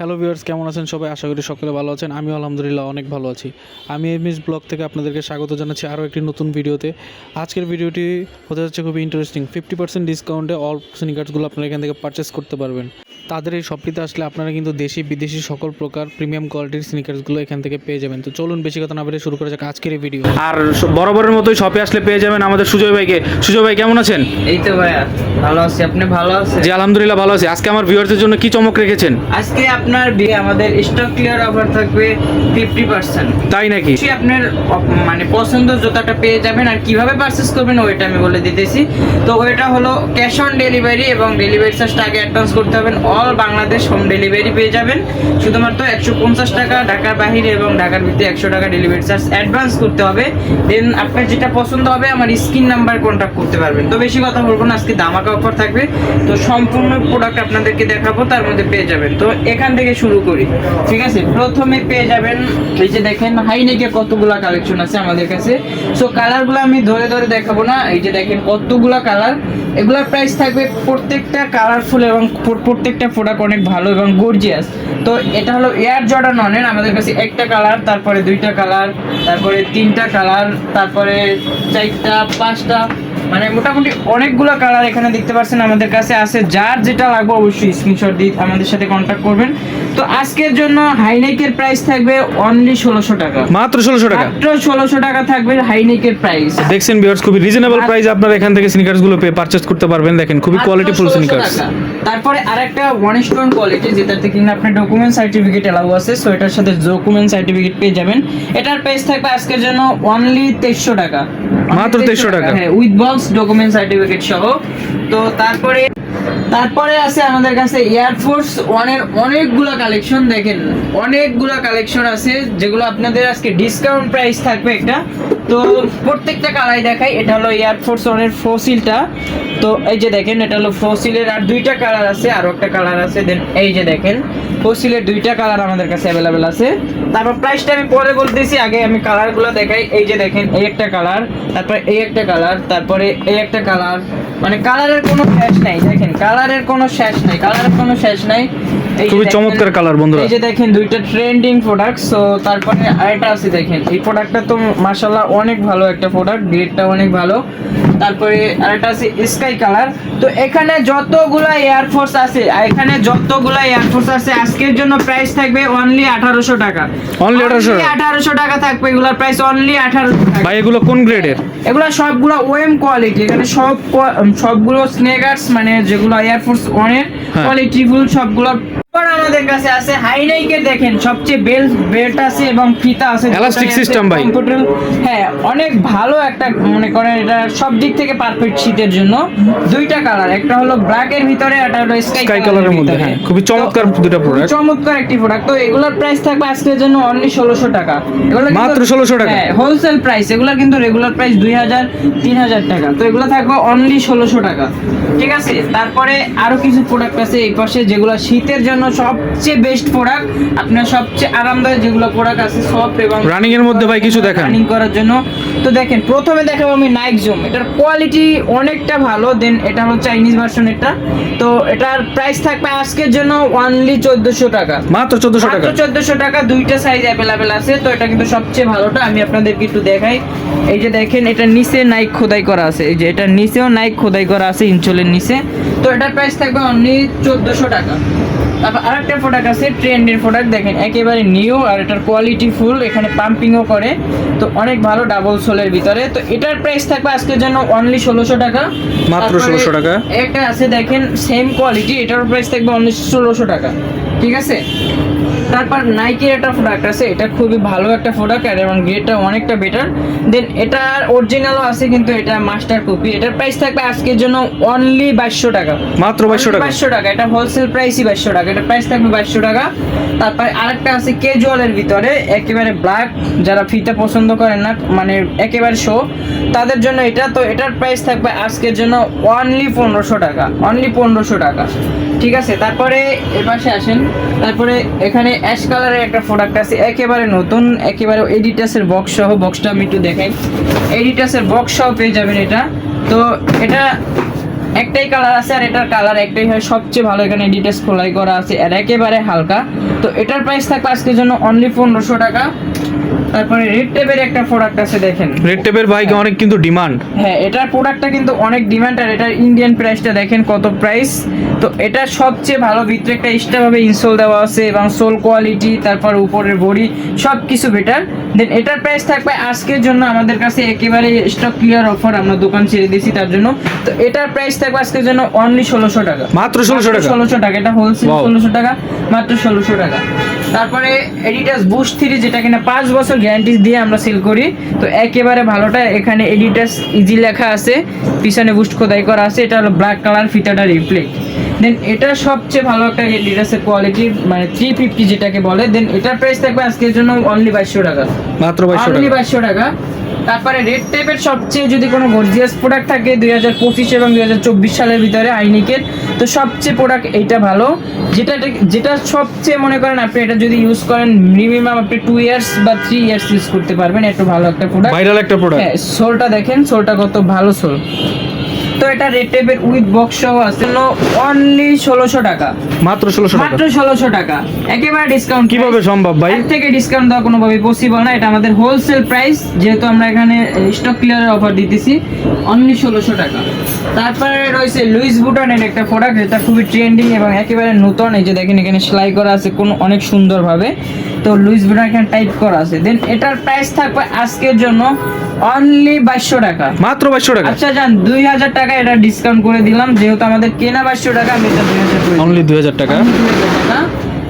Hello viewers কেমন আছেন সবাই? আশা করি সকলে ভালো আছেন। আমিও আলহামদুলিল্লাহ অনেক ভালো আছি। আমি এমএস ব্লগ থেকে আপনাদেরকে স্বাগত জানাচ্ছি আরও একটি নতুন ভিডিওতে। আজকের ভিডিওটি হতে যাচ্ছে খুবই ইন্টারেস্টিং ফিফটি পার্সেন্ট ডিসকাউন্টে অল স্নিকার্সগুলো আপনারা এখান থেকে পারচেস করতে পারবেন। তাদের এই শপটিতে আসলে আপনারা কিন্তু দেশি বিদেশি সকল প্রকার প্রিমিয়াম কোয়ালিটির স্নিকার্সগুলো এখান থেকে পেয়ে যাবেন। তো চলুন বেশি কথা না বেরিয়ে শুরু করা যাক আজকের এই ভিডিও আর বরাবরের মতোই শপে আসলে পেয়ে যাবেন আমাদের সুজয় ভাইকে। সুজয় ভাই কেমন আছেন? এই তো ভাইয়া ভালো আছি। আপনি ভালো আছেন? জি আলহামদুলিল্লাহ ভালো আছি। আজকে আমার ভিউয়ার্সের জন্য কি চমক রেখেছেন? আজকে আপনার বিয়ে আমাদের স্টক ক্লিয়ার অফার থাকবে ফিফটি পার্সেন্ট তাই নাকি? আপনার মানে পছন্দ জুতাটা পেয়ে যাবেন আর কীভাবে পারচেস করবেন ওইটা আমি বলে দিতেছি। তো ওইটা হলো ক্যাশ অন ডেলিভারি এবং ডেলিভারি চার্জটা আগে অ্যাডভান্স করতে হবেন অল বাংলাদেশ হোম ডেলিভারি পেয়ে যাবেন। শুধুমাত্র একশো পঞ্চাশ টাকা ঢাকার বাহিরে এবং ঢাকার ভিতরে একশো টাকা ডেলিভারি চার্জ অ্যাডভান্স করতে হবে। দেন আপনার যেটা পছন্দ হবে আমার স্ক্রিন নাম্বার কন্ট্যাক্ট করতে পারবেন। তো বেশি কথা বলব না আজকে দামাকা অফার থাকবে। তো সম্পূর্ণ প্রোডাক্ট আপনাদেরকে দেখাবো তার মধ্যে পেয়ে যাবেন। তো এখান থেকে শুরু করি। ঠিক আছে? প্রথমে পেয়ে যাবেন এই যে দেখেন হাইনেকে কতগুলা কালেকশন আছে আমাদের কাছে। সো কালারগুলো আমি ধরে ধরে দেখাবো না। এই যে দেখেন, কতগুলা কালার এগুলোর প্রাইস থাকবে প্রত্যেকটা কালারফুল এবং প্রত্যেকটা প্রোডাক্ট অনেক ভালো এবং গর্জিয়াস তো এটা হলো এয়ার জর্ডান অনের আমাদের কাছে একটা কালার তারপরে দুইটা কালার তারপরে তিনটা কালার তারপরে চারটা, পাঁচটা। মানে মোটামুটি অনেকগুলো কালার এখানে দেখতে পাচ্ছেন আমাদের কাছে আছে। যার যেটা লাগবে অবশ্যই স্ক্রিনশট দিয়ে আমাদের সাথে কন্ট্যাক্ট করবেন। তো আজকের জন্য হাইনেকের প্রাইস থাকবে অনলি ষোলোশো টাকা। মাত্র ষোলোশো টাকা? মাত্র ষোলোশো টাকা থাকবে হাইনেকের প্রাইস দেখছেন ভিউয়ার্স খুবই রিজনেবল প্রাইস আপনারা এখান থেকে স্নিকার্সগুলো পেয়ে পারচেজ করতে পারবেন। দেখেন খুবই কোয়ালিটি ফুল স্নিকার্স তারপরে আরেকটা ওয়ান স্টোন কোয়ালিটি যেটাতে কিনা আপনার ডকুমেন্ট সার্টিফিকেট এলাও আছে সো এটার সাথে ডকুমেন্ট সার্টিফিকেট পেয়ে যাবেন। এটার প্রাইস থাকবে আজকের জন্য অনলি তেইশশো টাকা। মাত্র 2300 টাকা। হ্যাঁ উইথ বক্স ডকুমেন্ট সার্টিফিকেট সহ। তো তারপরে তারপরে আছে আমাদের কাছে এয়ারফোর্স ওয়ানের অনেকগুলো কালেকশন দেখেন অনেকগুলো কালেকশন আছে যেগুলো আপনাদের আজকে ডিসকাউন্ট প্রাইস থাকবে একটা। তো প্রত্যেকটা কালাই দেখাই এটা হলো এয়ারফোর্স ওয়ানের ফোসিলটা তো এই যে দেখেন এটা হলো ফসিলের আর দুইটা কালার আছে আর একটা কালার আছে। দেন এই যে দেখেন ফসিলের দুইটা কালার আমাদের কাছে অ্যাভেলেবেল আছে। তারপর প্রাইসটা আমি পরে বলতেছি আগে আমি কালারগুলো দেখাই। এই যে দেখেন এই একটা কালার তারপরে এই একটা কালার তারপরে এই একটা কালার। মানে কালারের কোনো শেষ নাই দেখেন কালারের কোনো শেষ নাই কালারের কোনো শেষ নাই। খুবই চমৎকার কালার বন্ধুরা। এই যে দেখেন দুইটা ট্রেন্ডিং প্রোডাক্ট সো তারপরে আরেকটা আছে দেখেন। এই প্রোডাক্টটা তো মাশাআল্লাহ অনেক ভালো একটা প্রোডাক্ট গ্রেডটা অনেক ভালো। তারপরে আরেকটা আছে স্কাই কালার তো এখানে যতগুলা এয়ারফোর্স আছে এখানে যতগুলা এয়ারফোর্স আছে আজকের জন্য প্রাইস থাকবে অনলি আঠারোশো টাকা অনলি 1800 টাকা? আঠারোশো টাকা থাকবে এগুলোর প্রাইস অনলি আঠারোশো টাকা ভাই এগুলো কোন গ্রেডের এগুলো সবগুলো ওএম কোয়ালিটি এখানে সব সবগুলো স্নেকার্স মানে যেগুলো এয়ারফোর্স ওয়ানের। কোয়ালিটি ফুল সবগুলো আমাদের কাছে আছে দেখেন সবচেয়ে বেল্ট বেল্ট আছে এবং ফিতা আছে system ভাই। হ্যাঁ অনেক ভালো একটা মনে করেন এটা সব দিক থেকে পারফেক্ট শীতের জন্য। দুইটা কালার একটা হলো ব্ল্যাক এর ভিতরে একটা হলো স্কাই কালারের মধ্যে হ্যাঁ। খুবই চমৎকার দুটো প্রোডাক্ট চমৎকার একটি প্রোডাক্ট তো এগুলোর প্রাইস থাকবে আজকের জন্য অনলি ষোলোশো টাকা। এগুলো মাত্র 1600 টাকা? হ্যাঁ হোলসেল প্রাইস এগুলো কিন্তু রেগুলার প্রাইস দুই হাজার তিন হাজার টাকা। তো এগুলো থাকবে অনলি ষোলোশো টাকা। ঠিক আছে? তারপরে আরও কিছু প্রোডাক্ট আছে এই পাশে যেগুলো শীতের জন্য সবচেয়ে বেস্ট প্রোডাক্ট আপনার সবচেয়ে আরামদায়ক যেগুলো প্রোডাক্ট আছে সফট এবং রানিং এর মধ্যে ভাই কিছু দেখান। রানিং করার জন্য। তো দেখেন প্রথমে দেখাবো আমি নাইক জুম এটার কোয়ালিটি অনেকটা ভালো দেন এটা হলো চাইনিজ ভার্সন এটা। তো এটার প্রাইস থাকবে আজকের জন্য অনলি চোদ্দশো টাকা। মাত্র চোদ্দশো টাকা? চোদ্দশো টাকা দুইটা সাইজ অ্যাভেলেবেল আছে। তো এটা কিন্তু সবচেয়ে ভালোটা আমি আপনাদেরকে একটু দেখাই। এই যে দেখেন এটা নিচে নাইক খোদাই করা আছে। এই যে এটা নিচেও নাইক খোদাই করা আছে ইনচলের নিচে। তো এটার প্রাইস থাকবে অনলি চোদ্দশো টাকা। তারপর আরেকটা প্রোডাক্ট আছে ট্রেন্ডের প্রোডাক্ট দেখেন একেবারে নিউ আর এটার কোয়ালিটি ফুল এখানে পাম্পিংও করে। তো অনেক ভালো ডাবল সোলের ভিতরে। তো এটার প্রাইস থাকবে আজকের জন্য অনলি ষোলোশো টাকা। মাত্র ষোলোশো টাকা। একটা আছে দেখেন সেম কোয়ালিটি এটার প্রাইস থাকবে অনলি ষোলোশো টাকা। ঠিক আছে? তারপর নাইকের একটা প্রোডাক্ট আছে এটা খুবই ভালো একটা প্রোডাক্ট আর এবং গ্রেডটা অনেকটা বেটার দেন এটার অরিজিনালও আছে কিন্তু এটা মাস্টার কপি এটার প্রাইস থাকবে আজকের জন্য অনলি বাইশশো টাকা। মাত্র বাইশশো টাকা? বাইশশো টাকা। এটা হোলসেল প্রাইসই বাইশশো টাকা। এটা প্রাইস থাকবে বাইশশো টাকা। তারপর আরেকটা আছে কেজুয়ালের ভিতরে একেবারে ব্ল্যাক যারা ফিতে পছন্দ করেন না মানে একেবারে শো তাদের জন্য এটা তো এটার প্রাইস থাকবে আজকের জন্য অনলি পনেরোশো টাকা। অনলি পনেরোশো টাকা। ঠিক আছে? তারপরে এ পাশে আসেন। তারপরে এখানে অ্যাশ কালারের একটা প্রোডাক্ট আছে, একেবারে নতুন, একেবারে এডিটাসের বক্স সহ বক্সটা আমি একটু দেখাই। এডিটাসের বক্স সহ পেয়ে যাবেন এটা। তো এটা একটাই কালার আছে আর এটার কালার একটাই হয় সবচেয়ে ভালো। এখানে ডিটেলস খোলাই করা আছে, আর একেবারে হালকা। তো এটার প্রাইস থাকবে আজকের জন্য অনলি পনেরোশো টাকা। তারপরে রেড টেপের একটা প্রোডাক্ট আছে দেখেন। রেড টেপের বাইক অনেক কিন্তু ডিমান্ড হ্যাঁ এটার প্রোডাক্টটা কিন্তু অনেক ডিমান্ড আর এটার ইন্ডিয়ান প্রাইসটা দেখেন কত প্রাইস তো এটা সবচেয়ে ভালো ভিতরে একটা এক্সট্রা ভাবে ইনসোল দেওয়া আছে এবং সোল কোয়ালিটি তারপর উপরের বডি সব কিছু বেটার দেন এটার প্রাইস থাকবে আজকের জন্য আমাদের কাছে একেবারে স্টক ক্লিয়ার অফার আমরা দোকান ছেড়ে দিয়েছি তার জন্য। তো এটার প্রাইস থাকবে আজকের জন্য অনলি ষোলোশো টাকা। মাত্র 1600 টাকা? ষোলোশো টাকা এটা হোলসেল ষোলোশো টাকা মাত্র ষোলোশো টাকা। তারপরে এডিটাস বুস্ট থ্রি যেটা কিনা পাঁচ বছর গ্যারান্টি দিয়ে আমরা সেল করি। তো একেবারে ভালোটা এখানে এডিটাস ইজি লেখা আছে পিছনে বুস্ট খোদাই করা আছে এটা হলো ব্ল্যাক কালার ফিতাটা রিফ্লেক্ট দেন এটা সবচেয়ে ভালো একটা এডিটাসের কোয়ালিটি মানে থ্রি ফিফটি যেটাকে বলে দেন এটার প্রাইস থাকবে আজকের জন্য অনলি বাইশশো টাকা। মাত্র বাইশশো টাকা। তারপরে রেড টাইপের সবচেয়ে যদি কোনো গর্জিয়াস প্রোডাক্ট থাকে দুই হাজার পঁচিশ এবং দুই হাজার চব্বিশ সালের ভিতরে আইনিকের তো সবচেয়ে প্রোডাক্ট এইটা ভালো। যেটা যেটা সবচেয়ে মনে করেন আপনি এটা যদি ইউজ করেন মিনিমাম আপনি টু ইয়ার্স বা থ্রি ইয়ার্স ইউজ করতে পারবেন একটু ভালো একটা প্রোডাক্ট ভাইরাল একটা প্রোডাক্ট হ্যাঁ সোলটা দেখেন সোলটা কত ভালো সোল তো এটা রেড টাইপের উইথ বক্স সহ আছে। অনলি ষোলোশো টাকা। মাত্র ষোলোশো মাত্র ষোলোশো টাকা। একেবারে ডিসকাউন্ট কীভাবে সম্ভব ভাই? এর থেকে ডিসকাউন্ট দেওয়া কোনোভাবে পসিবল না। এটা আমাদের হোলসেল প্রাইস যেহেতু আমরা এখানে স্টক ক্লিয়ারের অফার দিতেছি। অনলি ষোলোশো টাকা। তারপরে রয়েছে লুইস বুটনের একটা প্রোডাক্ট যেটা খুবই ট্রেন্ডিং এবং একেবারে নতুন। এই যে দেখেন এখানে সেলাই করা আছে কোন অনেক সুন্দরভাবে। তো লুইস বুটন এখানে টাইপ করা আছে। দেন এটার প্রাইস থাকবে আজকের জন্য অনলি বাইশশো টাকা। মাত্র বাইশশো টাকা? আচ্ছা যান দুই হাজার টাকা এটা ডিসকাউন্ট করে দিলাম যেহেতু আমাদের কেনা বাইশশো টাকা আমি এটা দুই হাজার অনলি দুই হাজার টাকা? টাকা।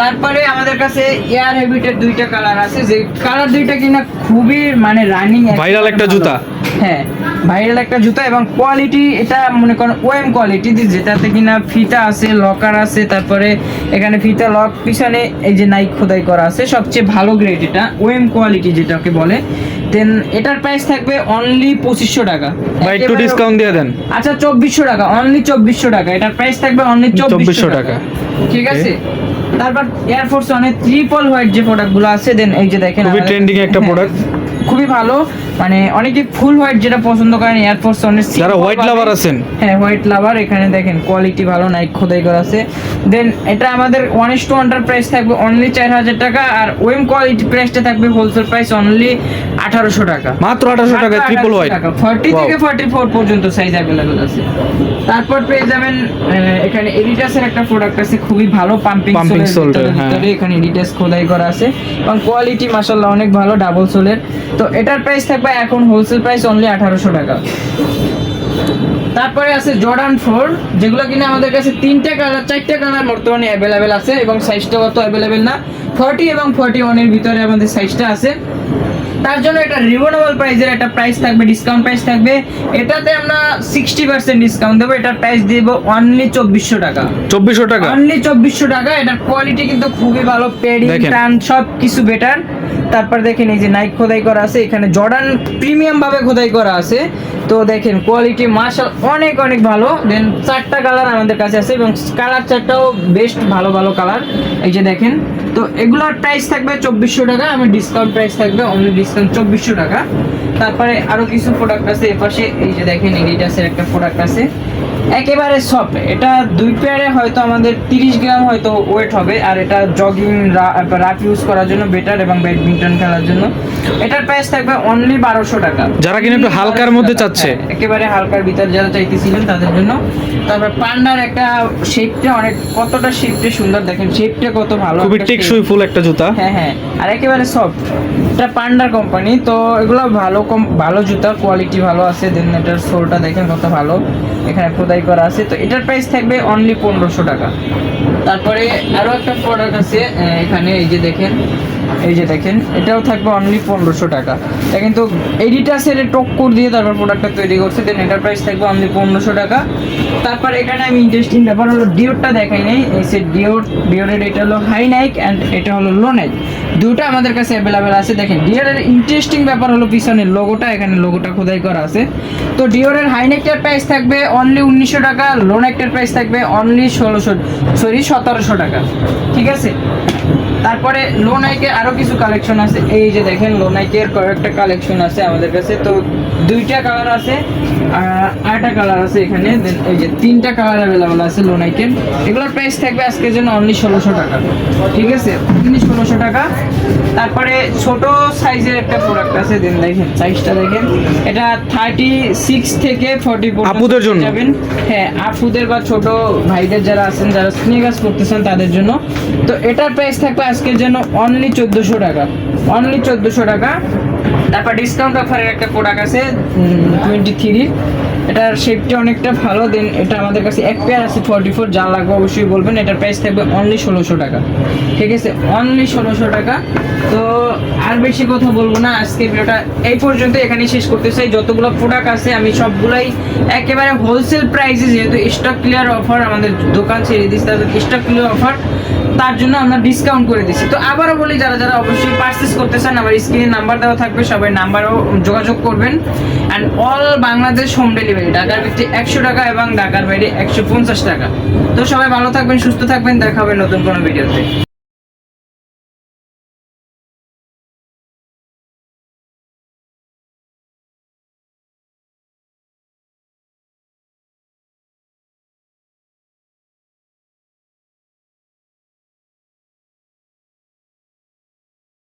তারপরে আমাদের কাছে এয়ার হেবিটের দুইটা কালার আছে যে কালার দুইটা কিনা খুবই মানে রানিং ভাইরাল একটা জুতা। হ্যাঁ ভাইরাল একটা জুতা এবং কোয়ালিটি এটা মনে করেন ওএম কোয়ালিটি যেটাতে কিনা ফিতা আছে লকার আছে তারপরে এখানে ফিতা লক পিছনে এই যে নাইক খোদাই করা আছে সবচেয়ে ভালো গ্রেড এটা ওয়েম কোয়ালিটি যেটাকে বলে। দেন এটার প্রাইস থাকবে অনলি পঁচিশশো টাকা। ভাই একটু ডিসকাউন্ট দিয়ে দেন। আচ্ছা চব্বিশশো টাকা অনলি চব্বিশশো টাকা। এটার প্রাইস থাকবে অনলি 2400 চব্বিশশো টাকা। ঠিক আছে? তারপর এয়ারফোর্স অনেক ট্রিপল হোয়াইট যে প্রোডাক্টগুলো আছে দেন এই যে দেখেন খুবই trending একটা হ্যাঁ, product। খুবই ভালো। মানে অনেকে ফুল হোয়াইট যেটা পছন্দ করেন এয়ারফোর্স অনেক যারা হোয়াইট লাভার আছেন। হ্যাঁ হোয়াইট লাভার। এখানে দেখেন কোয়ালিটি ভালো নাইক খোদাই করা আছে। দেন এটা আমাদের ওয়ান ইস টু ওয়ানটার প্রাইস থাকবে অনলি চার হাজার টাকা আর ওয়েম কোয়ালিটি প্রাইসটা থাকবে হোলসেল প্রাইস অনলি আঠারোশো টাকা। মাত্র আঠারোশো টাকা। Triple white forty. থেকে ফর্টি ফোর পর্যন্ত সাইজ অ্যাভেলেবেল আছে। তারপর পেয়ে যাবেন এখানে এডিটাসের একটা প্রোডাক্ট আছে খুবই ভালো পাম্পিং সোলের sole-এর, হ্যাঁ। ভিতরে এখানে এডিটাস খোদাই করা আছে। এবং কোয়ালিটি মাশাআল্লাহ অনেক ভালো ডাবল সোলের তো এটার প্রাইস থাকবে এখন হোলসেল প্রাইস অনলি আঠারোশো টাকা। তারপরে আছে জর্ডান ফোর যেগুলো কিনা আমাদের কাছে তিনটে কালার চারটে কালার বর্তমানে অ্যাভেলেবেল আছে এবং সাইজটা অত অ্যাভেলেবেল না। ফর্টি এবং ফর্টি ওয়ানের ভিতরে আমাদের সাইজটা আছে। তার জন্য এটা রিজনেবল প্রাইসের একটা প্রাইস থাকবে ডিসকাউন্ট প্রাইস থাকবে। এটাতে আমরা সিক্সটি পার্সেন্ট ডিসকাউন্ট দেবো এটার প্রাইস দিব অনলি চব্বিশশো টাকা। চব্বিশশো টাকা? অনলি চব্বিশশো টাকা এটার কোয়ালিটি কিন্তু খুবই ভালো পেডিং। টান সব কিছু বেটার তারপর দেখেন এই যে নাইক খোদাই করা আছে এখানে জর্ডান প্রিমিয়াম ভাবে খোদাই করা আছে। তো দেখেন কোয়ালিটি মার্শাল অনেক অনেক ভালো। দেন চারটা কালার আমাদের কাছে আছে এবং কালার চারটাও বেস্ট ভালো ভালো কালার এই যে দেখেন। তো এগুলোর প্রাইস থাকবে চব্বিশশো টাকা, আমি ডিসকাউন্ট প্রাইস থাকবে অনলি ডিসকাউন্ট চব্বিশশো টাকা। তারপরে আরও কিছু প্রোডাক্ট আছে, এপাশে এই যে দেখেন এডিটাসের একটা প্রোডাক্ট আছে। একেবারে সফট এটা দুই পেয়ারে হয়তো আমাদের তিরিশ গ্রাম হয়তো ওয়েট হবে আর এটা জগিং রাফ ইউজ করার জন্য বেটার এবং ব্যাডমিন্টন খেলার জন্য। এটার প্রাইস থাকবে অনলি বারোশো টাকা। যারা কিনা একটু হালকার মধ্যে চাচ্ছে। হ্যাঁ, একেবারে হালকার ভিতর যারা চাইতেছিলেন তাদের জন্য। তারপর পান্ডার একটা শেপটা অনেক কতটা শেপটা সুন্দর দেখেন শেপটা কত ভালো খুবই একটা টেকসই ফুল একটা জুতা। হ্যাঁ হ্যাঁ আর একেবারে সফট এটা পান্ডার কোম্পানি তো এগুলো ভালো কম ভালো জুতা কোয়ালিটি ভালো আছে। দেন এটার সোলটা দেখেন কত ভালো। এখানে খোদাই করা আছে, তো এটার প্রাইস থাকবে অনলি পনেরোশো টাকা। তারপরে আরও একটা প্রোডাক্ট আছে এখানে এই যে দেখেন, এই যে দেখেন, এটাও থাকবে অনলি পনেরোশো টাকা। এটা কিন্তু এডিটাসের টক্কর দিয়ে তারপর প্রোডাক্টটা তৈরি করছে দেন এটার প্রাইস থাকবে অনলি পনেরোশো টাকা। তারপর এখানে আমি ইন্টারেস্টিং ব্যাপার হলো ডিওরটা দেখাই নাই সে ডিওর ডিওরের এটা হলো হাই নাইক অ্যান্ড এটা হলো লো নাইক দুটো আমাদের কাছে অ্যাভেলেবেল আছে, দেখেন ডিওরের ইন্টারেস্টিং ব্যাপার হলো পিছনের লোগোটা এখানে লোগোটা খোদাই করা আছে। তো ডিওরের হাই নেকটার প্রাইস থাকবে অনলি উনিশশো টাকা লোন একটার প্রাইস থাকবে অনলি ষোলোশো সরি সতেরোশো টাকা। ঠিক আছে? তারপরে লোনাইকে আরও কিছু কালেকশন আছে। এই যে দেখেন লোনাইকের কয়েকটা কালেকশন আছে আমাদের কাছে। তো দুইটা কালার আছে আরেকটা কালার আছে এখানে। Then এই যে তিনটা কালার অ্যাভেলেবল আছে লোনাইকের এগুলোর প্রাইস থাকবে আজকের জন্য অনলি ষোলোশো টাকা। ঠিক আছে? অনলি ষোলোশো টাকা। তারপরে ছোট সাইজের একটা প্রোডাক্ট আছে। দেন দেখেন সাইজটা দেখেন। এটা থার্টি সিক্স থেকে ফর্টি আপুদের জন্য? যাবেন। হ্যাঁ আপুদের বা ছোট ভাইদের যারা আছেন যারা স্নিকার্স করতেছেন তাদের জন্য। তো এটার প্রাইস থাকবে আজকের জন্য অনলি চোদ্দোশো টাকা। অনলি চোদ্দোশো টাকা। তারপর ডিসকাউন্ট অফারের একটা প্রোডাক্ট আছে টোয়েন্টি থ্রি এটার শেপটা অনেকটা ভালো দেন এটা আমাদের কাছে এক পেয়ার আছে ফর্টি ফোর যা লাগবে অবশ্যই বলবেন। এটার প্রাইস থাকবে অনলি ষোলোশো টাকা। ঠিক আছে? অনলি ষোলোশো টাকা। তো আর বেশি কথা বলব না আজকে ভিডিওটা এই পর্যন্ত এখানেই শেষ করতে চাই। যতগুলো প্রোডাক্ট আছে, আমি সবগুলাই একেবারে হোলসেল প্রাইসে যেহেতু স্টক ক্লিয়ার অফার আমাদের দোকান ছেড়ে দিচ্ছে তাদের স্টক ক্লিয়ার অফার তার জন্য আমরা ডিসকাউন্ট করে দিচ্ছি তো আবারও বলি, যারা যারা অবশ্যই পারচেস করতে চান, আমার স্ক্রিনে নাম্বার দেওয়া থাকবে, সবাই নাম্বারও যোগাযোগ করবেন। And all Bangladesh home delivery ঢাকার ভিত্তি একশো টাকা এবং ঢাকার বাইরে একশো পঞ্চাশ টাকা। তো সবাই ভালো থাকবেন, সুস্থ থাকবেন, দেখা হবে নতুন কোনো ভিডিওতে।